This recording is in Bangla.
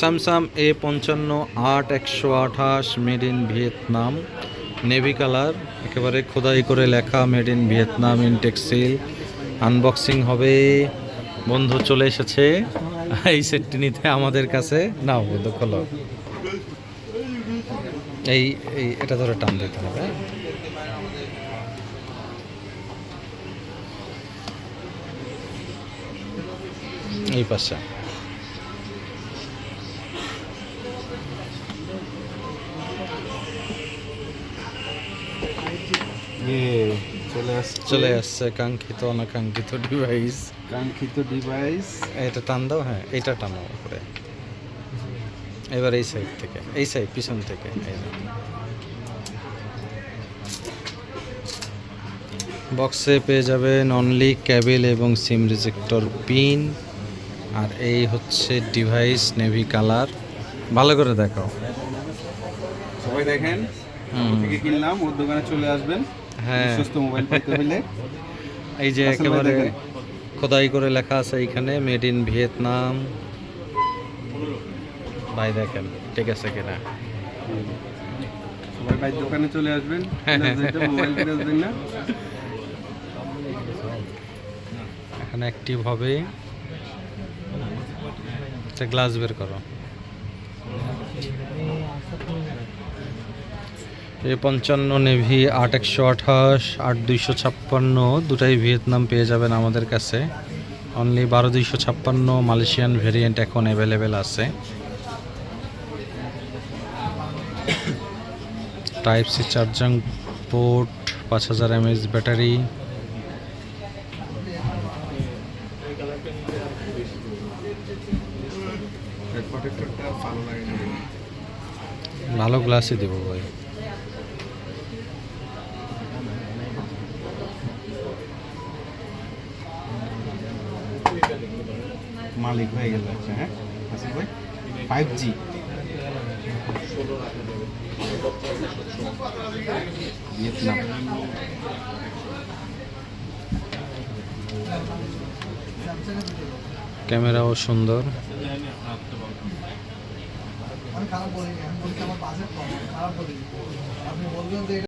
স্যামসাং এ পঞ্চান্ন, আট একশো আঠাশ, made in Vietnam, navy colour, একেবারে খোদাই করে লেখা made in Vietnam in textile. Unboxing হবে, বন্ধু চলে এসেছে। এই সেটটি নিতে আমাদের কাছে। নাও বন্ধু, খোলো। এই এই, এটা ধরে টান দিতে হবে। এই পাশে। চলে আসছে। কাঙ্ক্ষিত অনাকাঙ্ক্ষিত ডিভাইস কাঙ্ক্ষিত ডিভাইস এটা টান দাও হ্যাঁ এইটা টানো উপরে। এবার এই সাইড থেকে এই সাইড পিছন থেকে বক্সে পেয়ে যাবেন অনলি ক্যাবেল এবং সিম রিজেক্টর পিন আর এই হচ্ছে ডিভাইস নেভি কালার ভালো করে দেখাও। সবাই দেখেন। থেকে কিনলাম ওর দোকানে চলে আসবেন। হ্যাঁ। সুস্থ মোবাইল পেতে হলে এই যে একেবারে খোদাই করে লেখা আছে এইখানে মেড ইন ভিয়েতনাম। ভাই দেখেন ঠিক আছে কিনা? সবাই ভাই দোকানে চলে আসবেন। মোবাইল কিনে আসবেন না। এখানে অ্যাক্টিভ হবে। গ্লাস বের করো। এ পঞ্চান্ন নেভি আট একশো আঠাশ, আট দুইশো ছাপ্পান্ন, দুটাই ভিয়েতনাম পেয়ে যাবেন আমাদের কাছে। অনলি বারো দুইশো ছাপ্পান্ন মালয়েশিয়ান ভেরিয়েন্ট এখন অ্যাভেলেবেল আছে। টাইপ সি চার্জিং পোর্ট পাঁচ হাজার এমএএচ ব্যাটারি ভালো গ্লাসই দেবো ভাই। মালিক হয়ে গেল একটা হ্যাঁ? আসিফ ভাই? Five G Vietnam. ক্যামেরাও সুন্দর।